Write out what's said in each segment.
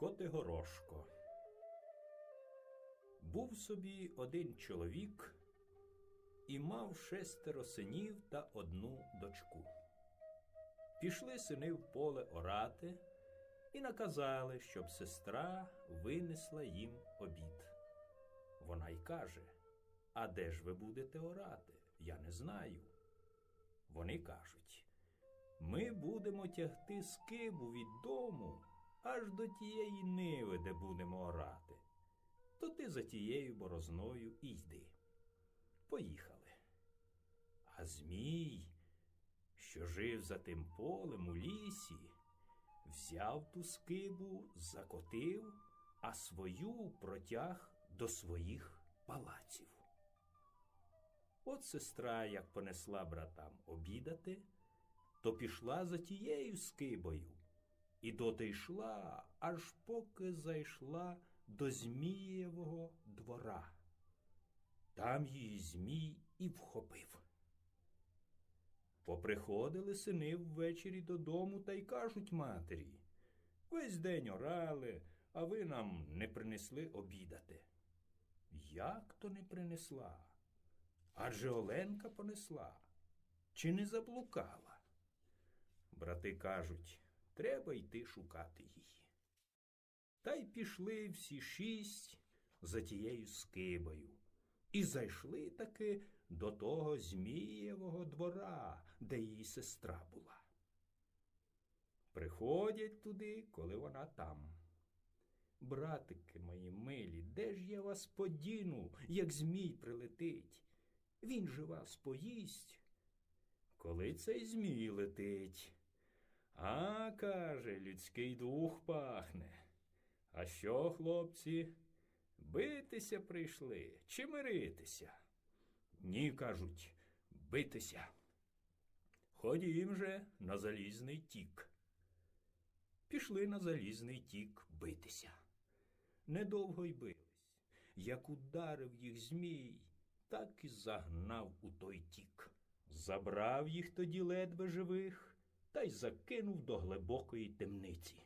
Котигорошко Був собі один чоловік і мав шестеро синів та одну дочку. Пішли сини в поле орати і наказали, щоб сестра винесла їм обід. Вона й каже: А де ж ви будете орати? Я не знаю. Вони кажуть: Ми будемо тягти скибу від дому аж до тієї ниви, де будемо орати. То ти за тією борозною і йди. Поїхали. А Змій, що жив за тим полем у лісі, взяв ту скибу, закотив, а свою протяг до своїх палаців. От сестра, як понесла братам обідати, то пішла за тією скибою і доти йшла, аж поки зайшла до Змієвого двора. Там її Змій і вхопив. Поприходили сини ввечері додому та й кажуть матері весь день орали, а ви нам не принесли обідати. Як то не принесла? Адже Оленка понесла, чи не заблукала? Брати кажуть, треба йти шукати її. Та й пішли всі шість за тією скибою і зайшли таки до того Змієвого двора, де її сестра була. Приходять туди, коли вона там. Братики мої милі, де ж я вас подіну, як Змій прилетить? Він же вас поїсть. Коли цей Змій летить? А, каже, людський дух пахне. А що, хлопці, битися прийшли чи миритися? Ні, кажуть, битися. Ходім же на залізний тік. Пішли на залізний тік битися. Недовго й бились. Як ударив їх Змій, так і загнав у той тік. Забрав їх тоді ледве живих та й закинув до глибокої темниці.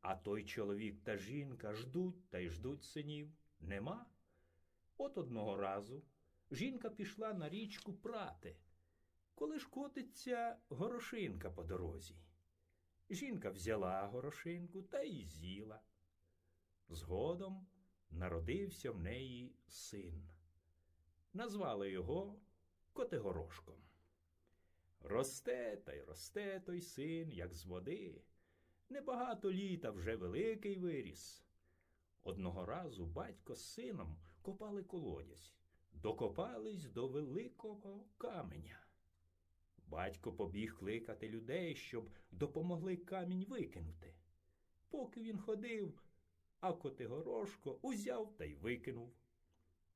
А той чоловік та жінка ждуть та й ждуть синів. Нема. От одного разу жінка пішла на річку прати, коли ж котиться горошинка по дорозі. Жінка взяла горошинку та й з'їла. Згодом народився в неї син. Назвали його Котигорошком. Росте та й росте той син, як з води. Небагато літа вже великий виріс. Одного разу батько з сином копали колодязь, докопались до великого каменя. Батько побіг кликати людей, щоб допомогли камінь викинути. Поки він ходив, а Котигорошко узяв та й викинув.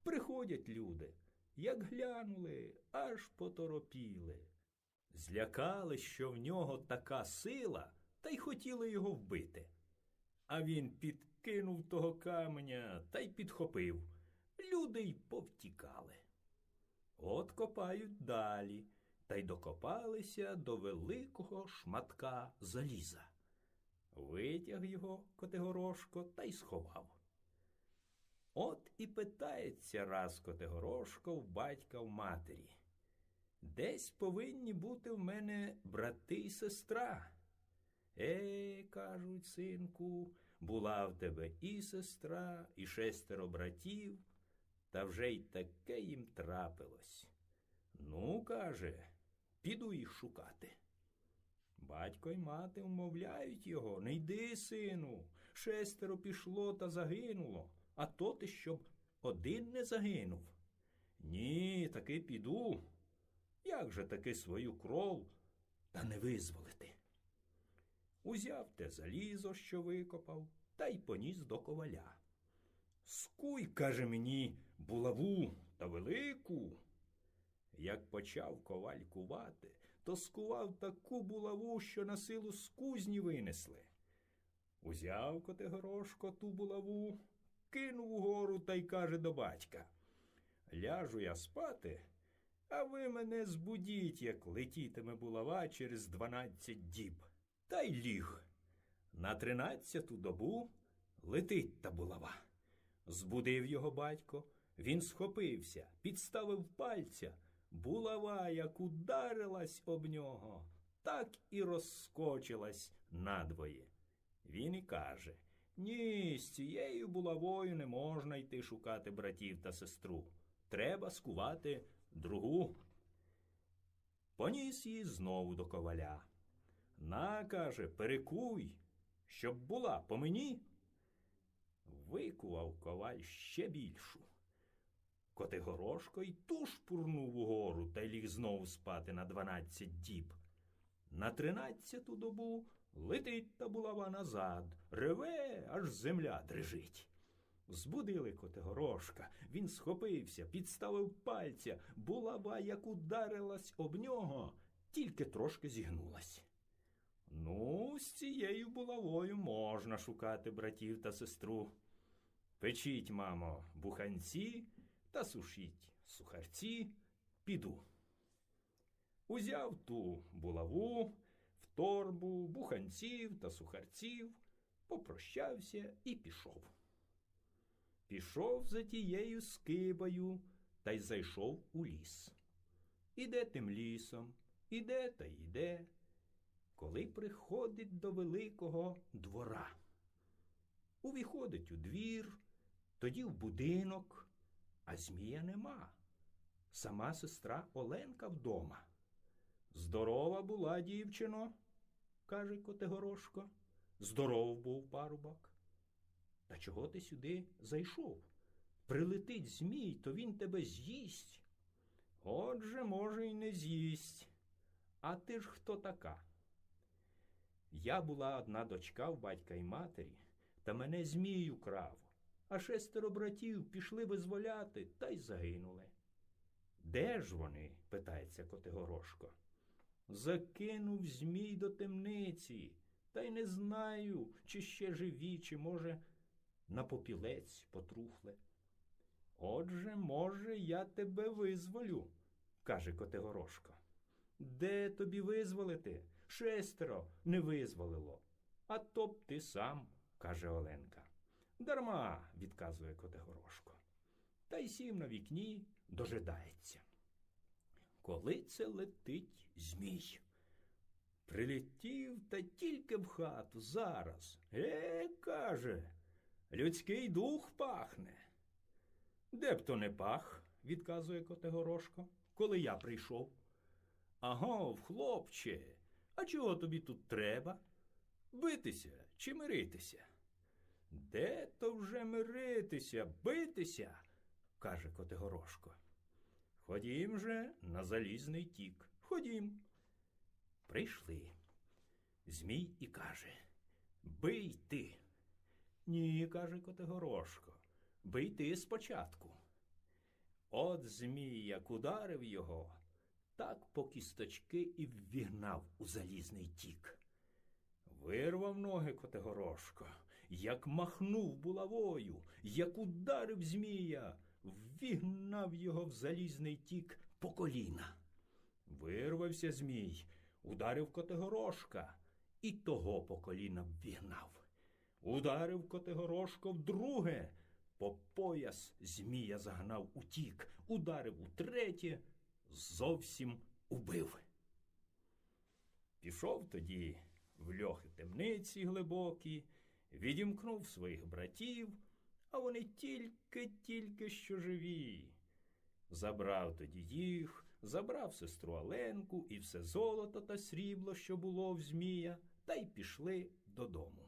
Приходять люди, як глянули, аж поторопіли. Злякали, що в нього така сила, та й хотіли його вбити. А він підкинув того каменя та й підхопив. Люди й повтікали. От копають далі та й докопалися до великого шматка заліза. Витяг його Котигорошко та й сховав. От і питається раз Котигорошко в батька в матері. Десь повинні бути в мене брати й сестра. Е, кажуть, синку, була в тебе і сестра, і шестеро братів, та вже й таке їм трапилось. Ну, каже, піду їх шукати. Батько й мати вмовляють його не йди, сину, шестеро пішло та загинуло, а то ти щоб один не загинув. Ні, таки піду. Як же таки свою кров та не визволити? Узяв те залізо, що викопав, та й поніс до коваля. Скуй, каже мені, булаву та велику. Як почав коваль кувати, то скував таку булаву, що на силу з кузні винесли. Узяв Котигорошко ту булаву, кинув угору та й каже до батька Ляжу я спати, а ви мене збудіть, як летітиме булава через дванадцять діб. Та й ліг. На тринадцяту добу летить та булава. Збудив його батько, він схопився, підставив пальця. Булава, як ударилась об нього, так і розскочилась надвоє. Він і каже Ні, з цією булавою не можна йти шукати братів та сестру. Треба скувати другу. Поніс її знову до коваля. На, каже, перекуй, щоб була по мені. Викував коваль ще більшу. Котигорошко й ту шпурнув угору та й ліг знову спати на дванадцять діб. На тринадцяту добу летить та булава назад, реве, аж земля дрижить. Збудили Котигорошка, він схопився, підставив пальця, булава, як ударилась об нього, тільки трошки зігнулась. Ну, з цією булавою можна шукати братів та сестру. Печіть, мамо, буханці та сушіть сухарці, піду. Узяв ту булаву, в торбу, буханців та сухарців, попрощався і пішов. Пішов за тією скибою та й зайшов у ліс. Іде тим лісом, іде та йде, коли приходить до великого двора. Увіходить у двір, тоді в будинок, а Змія нема. Сама сестра Оленка вдома. Здорова була, дівчино, каже Котигорошко. Здоров був парубок. Та чого ти сюди зайшов? Прилетить Змій, то він тебе з'їсть. Отже, може, й не з'їсть. А ти ж хто така? Я була одна дочка в батька й матері, та мене Змій украв, а шестеро братів пішли визволяти та й загинули. Де ж вони? питається Котигорошко. Закинув Змій до темниці, та й не знаю, чи ще живі, чи, може, на попілець потрухле. Отже, може, я тебе визволю, каже Котигорошко. Де тобі визволити? Шестеро не визволило. А то б ти сам, каже Оленка. Дарма, відказує Котигорошко. Та й сім на вікні дожидається. Коли це летить Змій? Прилетів та тільки в хату зараз. Е, каже, людський дух пахне. Де б то не пах, відказує Котигорошко, коли я прийшов. Агов, хлопче, а чого тобі тут треба? Битися чи миритися? Де то вже миритися, битися? каже Котигорошко. Ходім же на залізний тік. Ходім. Прийшли. Змій і каже Бий ти. Ні, каже Котигорошко, бий ти спочатку. От Змій як ударив його, так по кісточки і ввігнав у залізний тік. Вирвав ноги Котигорошко, як махнув булавою, як ударив Змія, ввігнав його в залізний тік по коліна. Вирвався Змій, ударив Котигорошка і того по коліна ввігнав. Ударив Котигорошко вдруге, по пояс Змія загнав утік, ударив утретє, зовсім убив. Пішов тоді в льохи темниці глибокі, відімкнув своїх братів, а вони тільки-тільки що живі. Забрав тоді їх, забрав сестру Аленку і все золото та срібло, що було в Змія, та й пішли додому.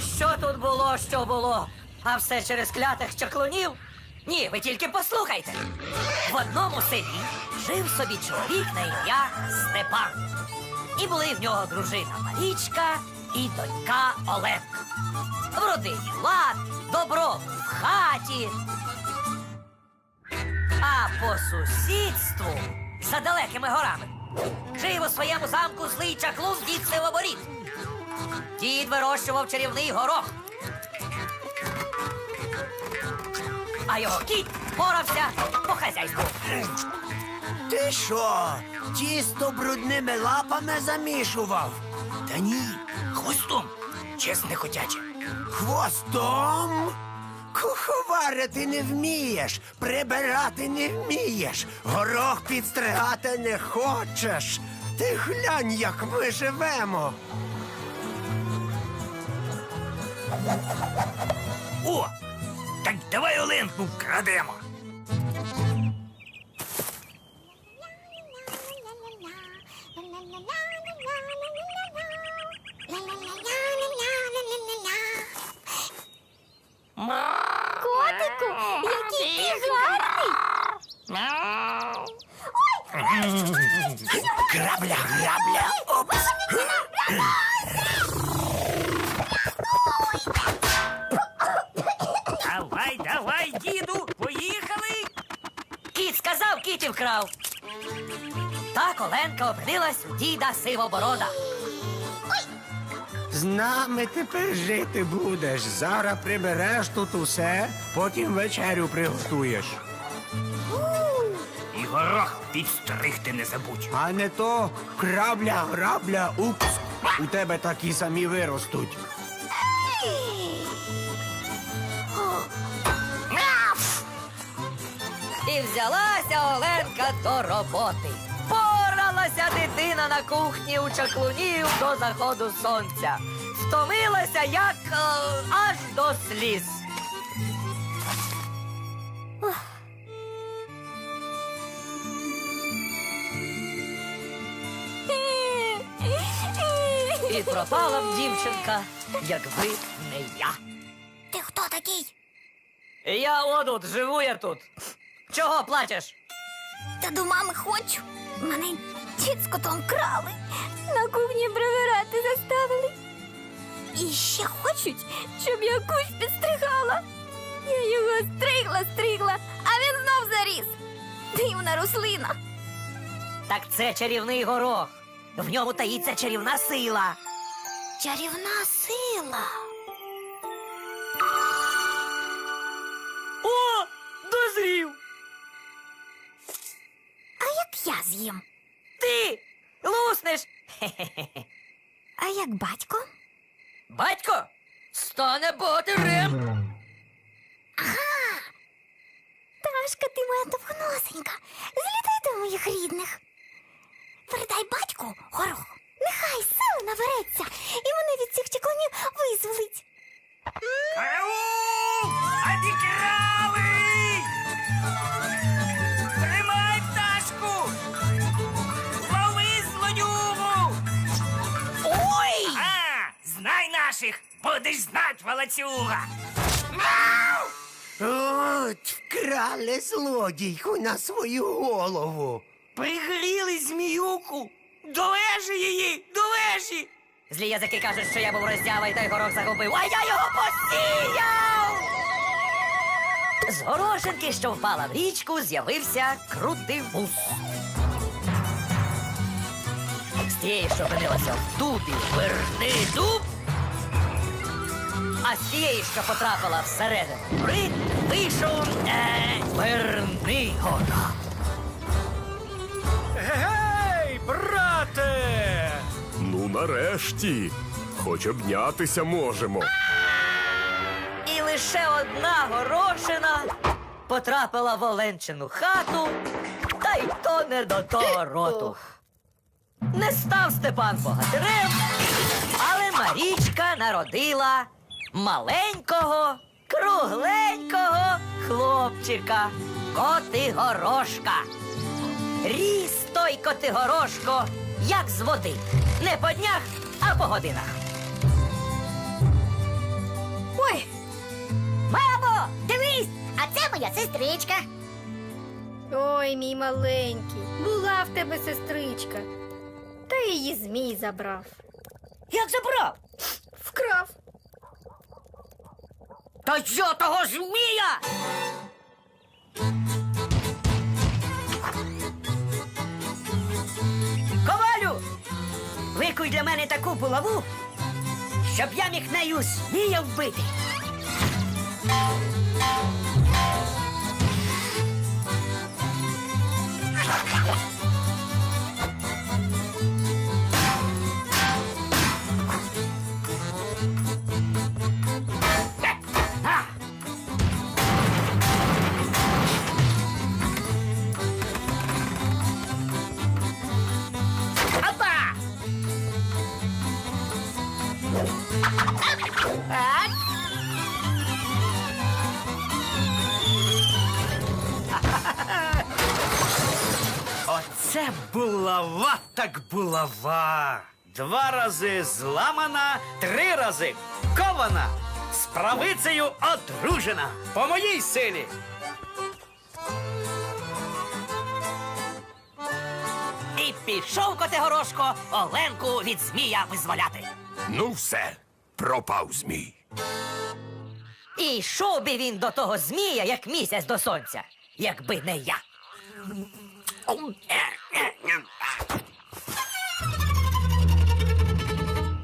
Що тут було, що було? А все через клятих чаклунів? Ні, ви тільки послухайте. В одному селі жив собі чоловік на ім'я Степан. І були в нього дружина Марічка і донька Оленка. В родині лад, добро в хаті. А по сусідству, за далекими горами, жив у своєму замку злий чаклун дід Сивоборіт. Дід вирощував чарівний горох. А його кіт порався по хазяйству. Ти що? Тісто брудними лапами замішував? Та ні, хвостом, чесне хотяче. Хвостом? Куховарити не вмієш, прибирати не вмієш, горох підстригати не хочеш. Ти глянь, як ми живемо. О! Так давай Оленку вкрадемо. Котику, який ти гарний! Грабля, грабля, опс. Вкрав. Так Оленка опинилась у діда Сивоборода. З нами тепер жити будеш. Зараз прибереш тут усе, потім вечерю приготуєш. І горох підстригти не забудь. А не то крабля, грабля, упс. У тебе такі самі виростуть. І взялася Оленка до роботи. Поралася дитина на кухні у чаклунів до заходу сонця. Втомилася, як е, аж до сліз. І пропала б дівчинка, якби не я. Ти хто такий? Я отут, живу я тут. Чого плачеш? Та до мами хочу. Мене дід з котом крали. На кухні прибирати заставили. І ще хочуть, щоб я кусь підстригала. Я його стригла, стригла, а він знов заріс. Дивна рослина. Так це чарівний горох. В ньому таїться чарівна сила. Чарівна сила. З'їм? Ти луснеш. А як батько? Батько стане богатирем. Ташка, ти моя довгоносенька. Злітай до моїх рідних. Передай батьку горох. Нехай сили набереться, і мене від цих чеклунів визволить. Караул! Обікрали! Наших, будеш знать, волоцюга! От, вкрали злодійку на свою голову. Пригріли зміюку! До вежі її! До вежі! Злі язики кажуть, що я був роздява і той горох загубив, а я його посіяв! З горошинки, що впала в річку, з'явився крутий вус. З тієї, що опинилася в дубі, верни дуб. А з тієї, що потрапила всередину гори, вийшов е, верний горох. Гей, брате! Ну, нарешті. Хоч обнятися можемо. І лише одна горошина потрапила в Оленчину хату, та й то не до того роту. Не став Степан богатирем, але Марічка народила маленького, кругленького хлопчика Котигорошка. Ріс той Котигорошко, як з води. Не по днях, а по годинах. Ой, Мамо, дивись, а це моя сестричка. ой, мій маленький, була в тебе сестричка. Та її змій забрав. Як забрав? Вкрав. Та що того змія? Ковалю! Викуй для мене таку булаву, щоб я міг нею змія вбити. А! Булава так булава. Два рази зламана, три рази кована, з правицею одружена. По моїй силі. І пішов Котигорошко Оленку від змія визволяти. Ну все, пропав змій. І йшов би він до того змія, як місяць до сонця, якби не я.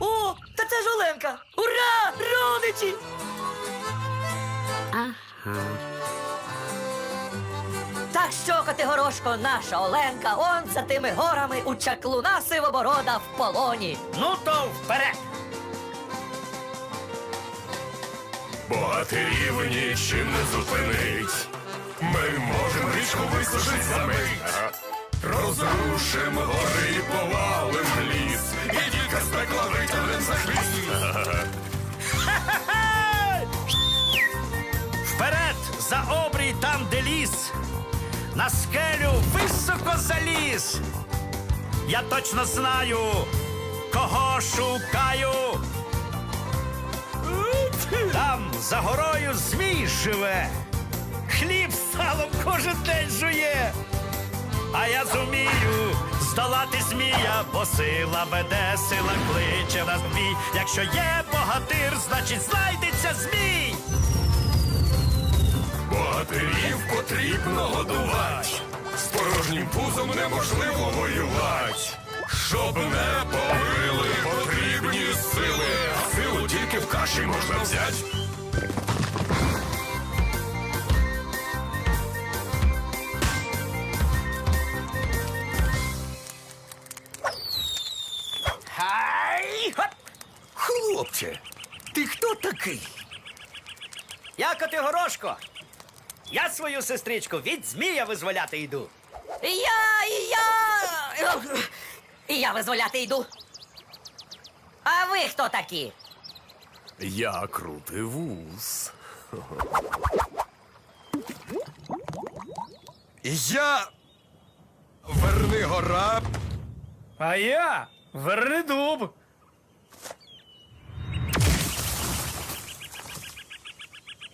О, та це ж Оленка! Ура! Родичі! Так що, Котигорошко, наша Оленка, он за тими горами у чаклуна сивоборода в полоні. Ну то вперед. Богатирів нічим не зупинить. Ми можемо річку висушить за мить. Розрушим гори і повалим ліс. І тільки з пекла витягнем за хвіст. Вперед за обрій там, де ліс. На скелю високо заліз. Я точно знаю, кого шукаю. Там за горою змій живе. Хліб салом кожен день жує. А я зумію здолати змія, бо сила веде, сила кличе на змій. Якщо є богатир, значить знайдеться змій. Богатирів потрібно годувати. З порожнім пузом неможливо воювати. Щоб не побили потрібні сили. Силу тільки в каші можна взяти. Хлопче, ти хто такий? Я Котигорошко. Я свою сестричку від змія визволяти йду. І я, і я. І я визволяти йду. А ви хто такі? Я крутий вуз. Я. Верни гора. А я Вернедуб.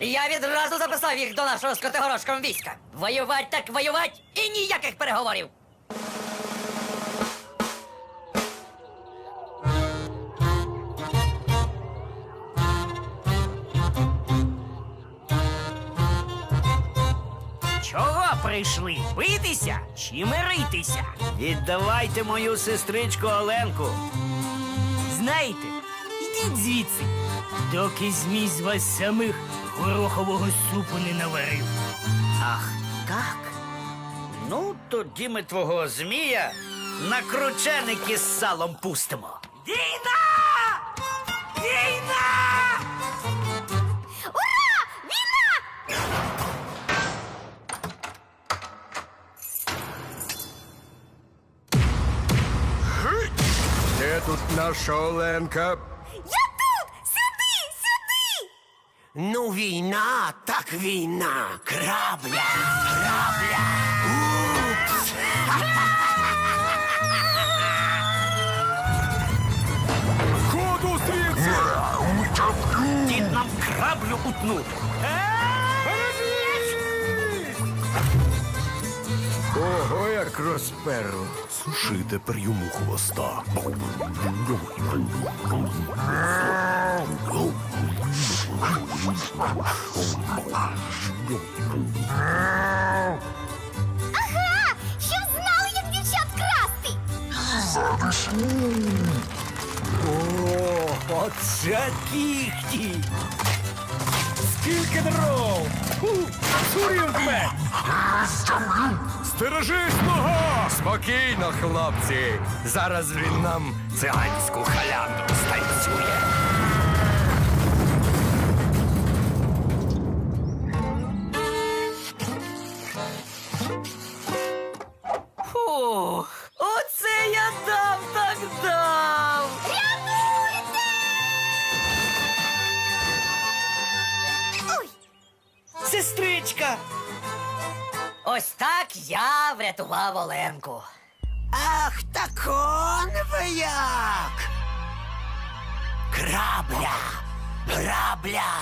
Я відразу записав їх до нашого з Котигорошком війська. Воювать так воювать і ніяких переговорів. Чого прийшли? Битися чи миритися? Віддавайте мою сестричку Оленку. Знаєте, ідіть звідси, доки змій з вас самих горохового супу не наварив. Ах, так. Ну, тоді ми твого змія на крученики з салом пустимо. Війна! Війна! Ура! Війна! Де тут наша Оленка? Ну, війна, так війна. Крабля, крабля. Упс. Ходу звідси! Дід нам край утнути. Ого, Як розперло. Суши тепер йому хвоста. Ага, щоб знали, як дівчат красти. О, оце кіхті! Скільки дров! Сурівме! Стережись мого! Спокійно, хлопці. Зараз він нам циганську халяндру станцює. Фух, оце я дав так дав! Сестричка! Ось так я врятував Оленку. Ах, так он ви як! Крабля! Грабля!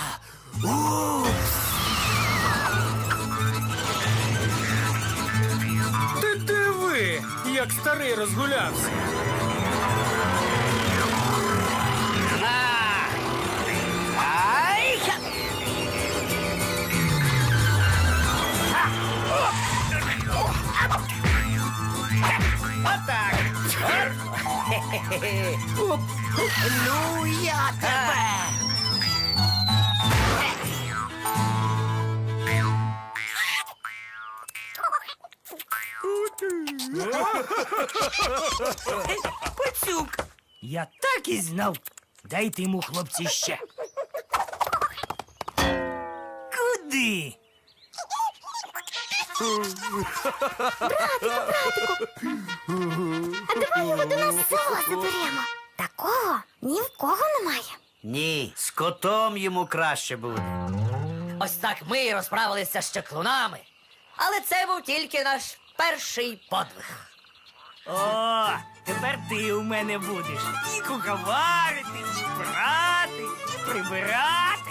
Ти диви, як старий розгулявся. Ну, я тебе! Пацюк! Я так і знав. Дайте йому, хлопці, ще. Куди? Давай його до нас в село заберемо. Такого ні в кого немає. Ні, з котом йому краще буде. Ось так ми і розправилися з чаклунами. Але це був тільки наш перший подвиг. О, тепер ти у мене будеш і куховарити, і прати, і прибирати.